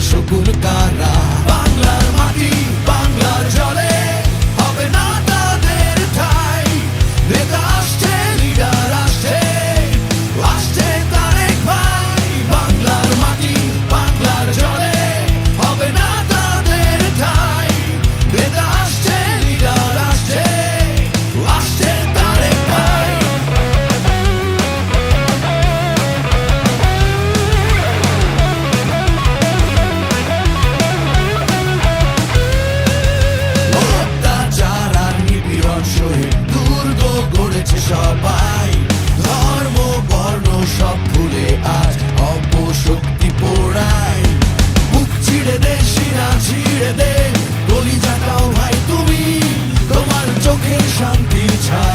শুকুর কারা বাংলার মাটি। সবাই ধর্ম, বর্ণ, সব ভুলে আজ অপশক্তি পোড়াই। বুক ছিঁড়ে দে, শিরা ছিঁড়ে দে গলি যাটাও ভাই তুমি, তোমার চোখের শান্তি ছায়ায়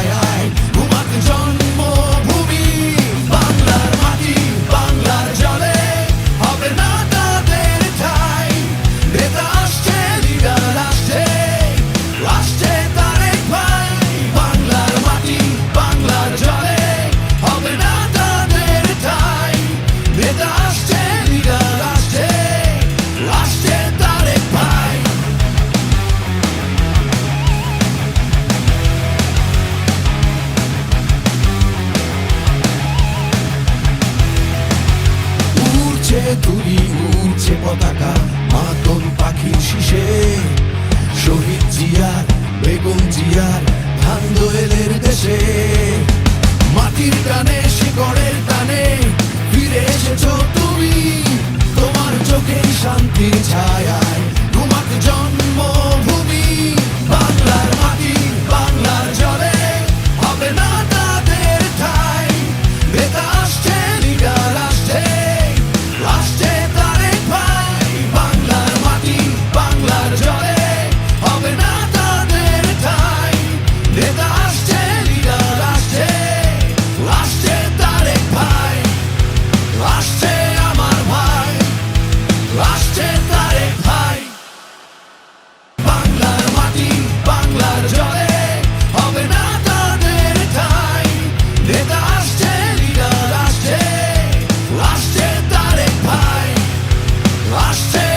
তুলি উড়ছে পতাকা মাতন পাখির শিশে শহীদ জিয়ার, বেগম জিয়ার, ধান দোয়েলের দেশে। মাটির টানে, শিকড়ের টানে, ফিরে এসেছ তুমি। তোমার চোখে শান্তির ছা lost